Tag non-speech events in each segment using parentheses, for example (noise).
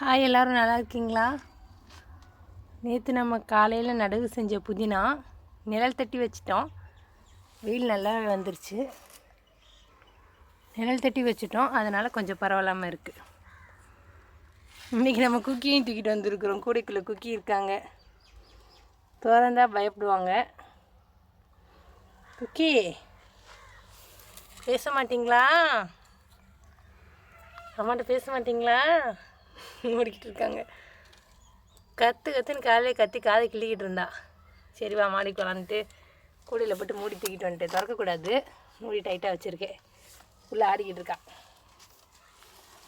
Hi எல்லோரும் நல்லா இருக்கீங்களா? நேற்று நம்ம காலையில் நடவு செஞ்ச புதினா நிழல் தட்டி வச்சிட்டோம். வெயில் நல்லா வந்துருச்சு. நிழல் தட்டி வச்சிட்டோம். அதனால் கொஞ்சம் பரவாயில்லாமல் இருக்குது இன்றைக்கி நம்ம குக்கியும் தூக்கிட்டு வந்திருக்குறோம். கூடைக்குள்ளே குக்கி இருக்காங்க. திறந்தா பயப்படுவாங்க. குக்கி பேச மாட்டிங்களா? அம்மாட்ட பேச மாட்டிங்களா? (laughs) மூடிக்கிட்டு இருக்காங்க கற்று கற்றுன்னு காலையில் கத்தி காதை கிள்ளிக்கிட்டு இருந்தா. சரி வா மாடிக்கு வரலான்ட்டு கூடையில் போட்டு மூடி தூக்கிட்டு வந்துட்டு திறக்கக்கூடாது. மூடி டைட்டாக வச்சுருக்கேன். உள்ளே ஆடிக்கிட்டு இருக்கா.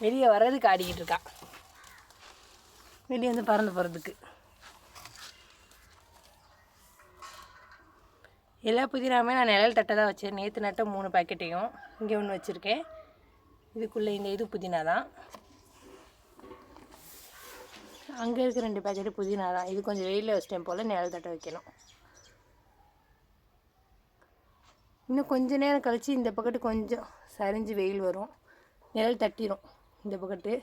வெளியே வர்றதுக்கு ஆடிக்கிட்டு இருக்கா. வெளியே வந்து பறந்து போகிறதுக்கு எல்லா புதினாமே நான் நிழல் தட்டை தான் வச்சேன். நேற்று நட்ட மூணு பாக்கெட்டையும் இங்கே ஒன்று வச்சுருக்கேன். இதுக்குள்ளே இந்த இது புதினா தான். அங்கே இருக்க ரெண்டு பேக்கெட்டு புதினா தான். இது கொஞ்சம் வெயிலில் வச்சிட்டேன் போல் நிழல் தட்ட வைக்கணும். இன்னும் கொஞ்ச நேரம் கழித்து இந்த பக்கெட்டு கொஞ்சம் சரிஞ்சு வெயில் வரும். நிழல் தட்டிடும் இந்த பக்கெட்டு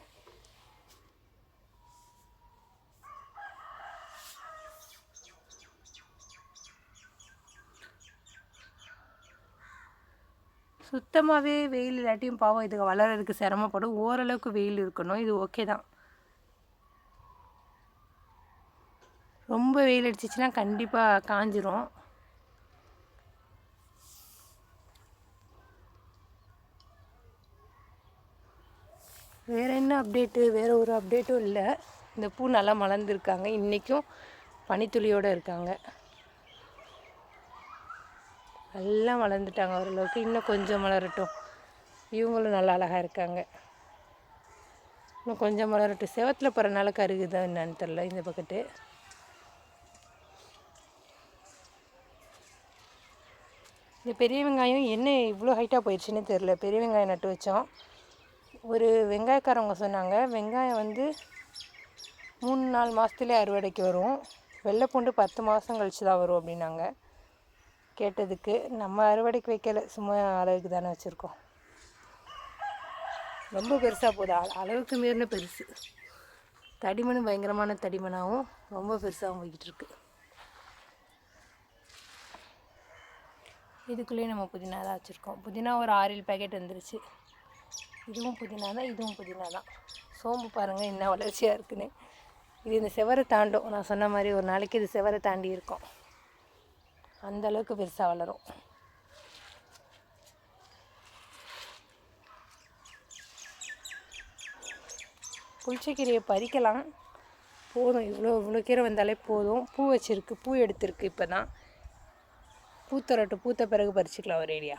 சுத்தமாகவே வெயில் இல்லாட்டியும் பாவம் இதுக்கு வளர்கிறதுக்கு சிரமப்படும். ஓரளவுக்கு வெயில் இருக்கணும். இது ஓகே தான். ரொம்ப வெயில் அடிச்சிச்சுன்னா கண்டிப்பாக காஞ்சிரும். வேறு என்ன அப்டேட்டு வேறு ஒரு அப்டேட்டும் இல்லை. இந்த பூ நல்லா மலர்ந்துருக்காங்க. இன்றைக்கும் பனித்துளியோடு இருக்காங்க. நல்லா வளர்ந்துட்டாங்க ஓரளவுக்கு. இன்னும் கொஞ்சம் மலரட்டும். இவங்களும் நல்லா அழகாக இருக்காங்க. இன்னும் கொஞ்சம் மலரட்டும். செவத்தில் போகிறனால கருகுதான் என்னன்னு தெரில இந்த பக்கத்து. இந்த பெரிய வெங்காயம் என்ன இவ்வளோ ஹைட்டாக போயிடுச்சுன்னு தெரில பெரிய வெங்காயம் நட்டு வச்சோம். ஒரு வெங்காயக்காரவங்க சொன்னாங்க வெங்காயம் வந்து மூணு நாலு மாதத்துலேயே அறுவடைக்கு வரும். வெள்ளைப்பூண்டு பத்து மாதம் கழிச்சு தான் வரும் அப்படின்னாங்க. கேட்டதுக்கு நம்ம அறுவடைக்கு வைக்கல. சும்மா அளவுக்கு தானே வச்சுருக்கோம். ரொம்ப பெருசாக போகுது. அளவுக்கு மீறின பெருசு. தடிமனும் பயங்கரமான தடிமனாகவும் ரொம்ப பெருசாகவும் போய்கிட்டு இருக்குது இதுக்குள்ளேயே நம்ம புதினா தான் வச்சுருக்கோம். புதினா ஒரு ஆறு பேக்கெட் வந்துருச்சு. இதுவும் புதினா தான் இதுவும் புதினா தான். சோம்பு பாருங்கள் என்ன வளர்ச்சியாக இருக்குன்னு. இது இந்த செவரை தாண்டும். நான் சொன்ன மாதிரி ஒரு நாளைக்கு இது செவரை தாண்டி இருக்கும். அந்த அளவுக்கு பெருசாக வளரும். புளிச்சக்கீரையை பறிக்கலாம். போதும். இவ்வளோ இவ்வளோ கீரை வந்தாலே போதும். பூ வச்சுருக்கு. பூ எடுத்திருக்கு இப்போ தான் பூத்தரட்டு பூத்த பிறகு பறிச்சுக்கலாம் ஒரு ஏரியா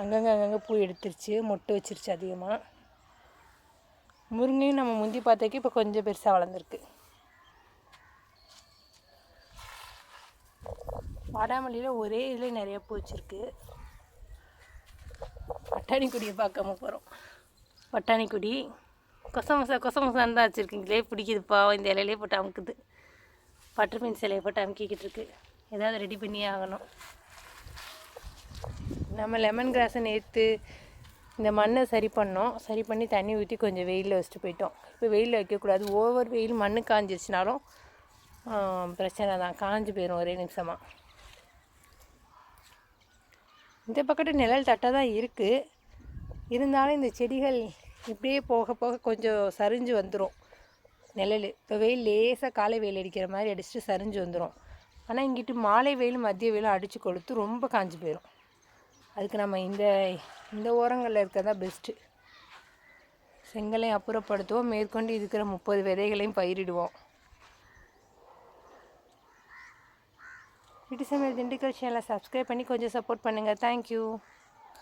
அங்கங்கே அங்கங்கே பூ எடுத்துருச்சு மொட்டு வச்சிருச்சு அதிகமாக முருங்கையும் நம்ம முந்தி பார்த்ததுக்கு இப்போ கொஞ்சம் பெருசாக வளர்ந்துருக்கு. வாடாமல்லியில் ஒரே இதில் நிறைய பூ வச்சுருக்கு. பட்டாணி கொடியை பார்க்காம போகிறோம் பட்டாணி கொடி. கொசமசா கொசமசான்னு தான் வச்சுருக்கீங்களே பிடிக்குதுப்பா. இந்த இலையிலே போட்டு அமுக்குது. பட்டர் மீன் சிலையை போட்டு அமுக்கிக்கிட்டு இருக்கு. ஏதாவது ரெடி பண்ணியே ஆகணும். நம்ம லெமன் கிராஸை நேற்று இந்த மண்ணை சரி பண்ணோம். சரி பண்ணி தண்ணி ஊற்றி கொஞ்சம் வெயிலில் வச்சுட்டு போயிட்டோம். இப்போ வெயிலில் வைக்கக்கூடாது ஓவர் வெயில் மண் காஞ்சிருச்சுனாலும் பிரச்சனை தான். காஞ்சி போயிடும் ஒரே நிமிஷமாக இந்த பக்கத்து நிழல் தட்டை தான் இருக்குது இருந்தாலும் இந்த செடிகள் இப்படியே போக போக கொஞ்சம் சரிஞ்சு வந்துடும் நிழல். இப்போ வெயில் லேசாக காலை வெயில் அடிக்கிற மாதிரி அடிச்சுட்டு சரிஞ்சு வந்துடும் ஆனால் இங்கிட்டு மாலை வெயில் மதிய வெயிலும் அடித்து கொளுத்து ரொம்ப காஞ்சி போயிடும் அதுக்கு நம்ம இந்த இந்த ஓரங்களில் இருக்கிறது தான் பெஸ்ட்டு செங்கலையும் அப்புறப்படுத்துவோம். மேற்கொண்டு இருக்கிற முப்பது விதைகளையும் பயிரிடுவோம். வீட்டு சமையல் திண்டுக்கல் சேனலை சப்ஸ்கிரைப் பண்ணி கொஞ்சம் சப்போர்ட் பண்ணுங்கள் தேங்க்யூ